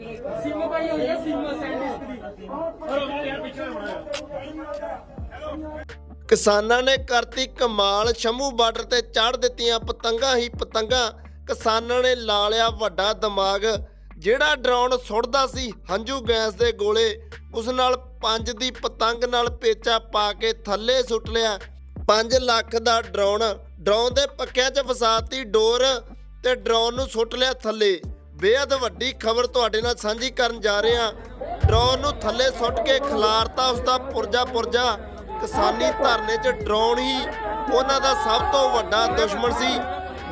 Sim ਭਾਈ ਹੋਈ ਹੈ sim ਸੈਂਡਿਸਕ ਦੀ। ਕਿਸਾਨਾਂ ਨੇ ਕਰਤੀ ਕਮਾਲ, ਸ਼ੰਭੂ ਬਾਰਡਰ ਤੇ ਚੜ੍ਹ ਦਿੱਤੀਆਂ ਪਤੰਗਾਂ ਹੀ ਪਤੰਗਾਂ। ਕਿਸਾਨਾਂ ਨੇ ਲਾ ਲਿਆ ਵੱਡਾ ਦਿਮਾਗ। ਜਿਹੜਾ ਡਰੋਨ ਸੁੱਟਦਾ ਸੀ ਹੰਝੂ ਗੈਸ ਦੇ ਗੋਲੇ, ਉਸ ਨਾਲ ਪੰਜ ਦੀ ਪਤੰਗ ਨਾਲ ਪੇਚਾ ਪਾ ਕੇ ਥੱਲੇ ਸੁੱਟ ਲਿਆ। 5 ਲੱਖ ਦਾ ਡਰੋਨ ਡਰੋਨ ਦੇ ਪੱਕਿਆਂ 'ਚ ਫਸਾਤੀ ਡੋਰ ਤੇ ਡਰੋਨ ਨੂੰ ਸੁੱਟ ਲਿਆ ਥੱਲੇ। ਬੇहद ਵੱਡੀ ਖਬਰ ਤੁਹਾਡੇ ਨਾਲ ਸਾਂਝੀ ਕਰਨ ਜਾ ਰਹੇ ਹਾਂ। ਡਰੋਨ ਨੂੰ ਥੱਲੇ ਸੁੱਟ ਕੇ ਖਿਲਾਰਤਾ ਉਸ ਦਾ ਪੁਰਜਾ ਪੁਰਜਾ ਕਿਸਾਨੀ ਧਰਨੇ 'ਚ ਡਰੋਨ ਹੀ ਉਹਨਾਂ ਦਾ ਸਭ ਤੋਂ ਵੱਡਾ ਦੁਸ਼ਮਣ ਸੀ।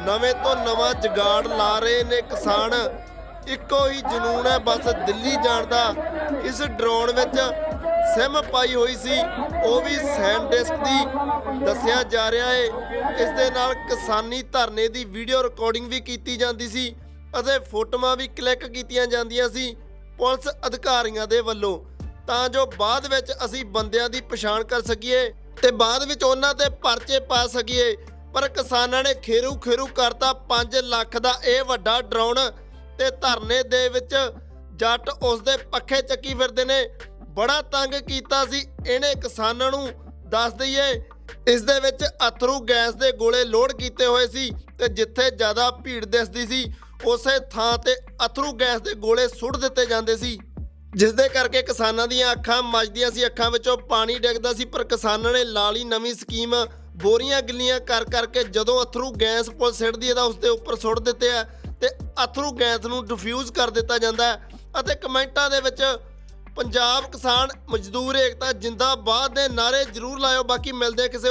ਨਵੇਂ ਤੋਂ ਨਵਾਂ ਜਗਾੜ ਲਾ ਰਹੇ ਨੇ ਕਿਸਾਨ। ਇੱਕੋ ਹੀ ਜਨੂਨ ਹੈ, ਬਸ ਦਿੱਲੀ ਜਾਣ ਦਾ। ਇਸ ਡਰੋਨ ਵਿੱਚ ਸਿਮ ਪਾਈ ਹੋਈ ਸੀ। ਉਹ ਵੀ ਸੈਂਡਿਸਕ ਦੀ ਦੱਸਿਆ ਜਾ ਰਿਹਾ ਹੈ। ਇਸ ਦੇ ਨਾਲ ਕਿਸਾਨੀ ਧਰਨੇ ਦੀ ਵੀਡੀਓ ਰਿਕਾਰਡਿੰਗ ਵੀ ਕੀਤੀ ਜਾਂਦੀ ਸੀ। ਅਤੇ ਫੋਟੋਆਂ ਵੀ ਕਲਿੱਕ ਕੀਤੀਆਂ ਜਾਂਦੀਆਂ ਸੀ ਪੁਲਿਸ ਅਧਿਕਾਰੀਆਂ ਦੇ ਵੱਲੋਂ। ਤਾਂ ਜੋ ਬਾਅਦ ਵਿੱਚ ਅਸੀਂ ਬੰਦਿਆਂ ਦੀ ਪਛਾਣ ਕਰ ਸਕੀਏ ਤੇ ਬਾਅਦ ਵਿੱਚ ਉਹਨਾਂ ਤੇ ਪਰਚੇ ਪਾ ਸਕੀਏ। ਪਰ ਕਿਸਾਨਾਂ ਨੇ ਖੇਰੂ ਖੇਰੂ ਕਰਤਾ 5 ਲੱਖ ਦਾ ਇਹ ਵੱਡਾ ਡਰਾਉਣ ਤੇ ਧਰਨੇ ਦੇ ਵਿੱਚ ਜੱਟ ਉਸ ਦੇ ਪੱਖੇ ਚੱਕੀ ਫਿਰਦੇ ਨੇ। ਬੜਾ ਤੰਗ ਕੀਤਾ ਸੀ ਇਹਨੇ ਕਿਸਾਨਾਂ ਨੂੰ, ਦੱਸ ਦਈਏ, ਇਸ ਦੇ ਵਿੱਚ ਅਥਰੂ ਗੈਸ ਦੇ ਗੋਲੇ ਲੋਡ ਕੀਤੇ ਹੋਏ ਸੀ ਤੇ ਜਿੱਥੇ ਜ਼ਿਆਦਾ ਭੀੜ ਦਿਸਦੀ ਸੀ ਉਸੇ ਥਾਂ ਤੇ ਅਥਰੂ ਗੈਸ ਦੇ ਗੋਲੇ ਸੁੱਟ ਦਿੱਤੇ ਜਾਂਦੇ ਸੀ। ਜਿਸ ਦੇ ਕਰਕੇ ਕਿਸਾਨਾਂ ਦੀਆਂ ਅੱਖਾਂ ਮੱਚਦੀਆਂ ਸੀ। ਅੱਖਾਂ ਵਿੱਚੋਂ ਪਾਣੀ ਡਿੱਗਦਾ ਸੀ, ਪਰ ਕਿਸਾਨਾਂ ਨੇ ਲਾਲੀ ਨਵੀਂ ਸਕੀਮ ਬੋਰੀਆਂ ਗਿੱਲੀਆਂ ਕਰ ਕਰਕੇ ਜਦੋਂ ਅਥਰੂ ਗੈਸ ਪੁਲ ਸਿੱਟਦੀ ਹੈ ਤਾਂ ਉਸ ਦੇ ਉੱਪਰ ਸੁੱਟ ਦਿੱਤੇ ਆ ਤੇ ਅਥਰੂ ਗੈਸ ਨੂੰ ਡਿਫਿਊਜ਼ ਕਰ ਦਿੱਤਾ ਜਾਂਦਾ ਅਤੇ ਕਮੈਂਟਾਂ ਦੇ ਵਿੱਚ ਪੰਜਾਬ ਕਿਸਾਨ ਮਜ਼ਦੂਰ ਏਕਤਾ ਜਿੰਦਾਬਾਦ ਦੇ ਨਾਰੇ ਜ਼ਰੂਰ ਲਾਇਓ। ਬਾਕੀ ਮਿਲਦੇ ਕਿਸੇ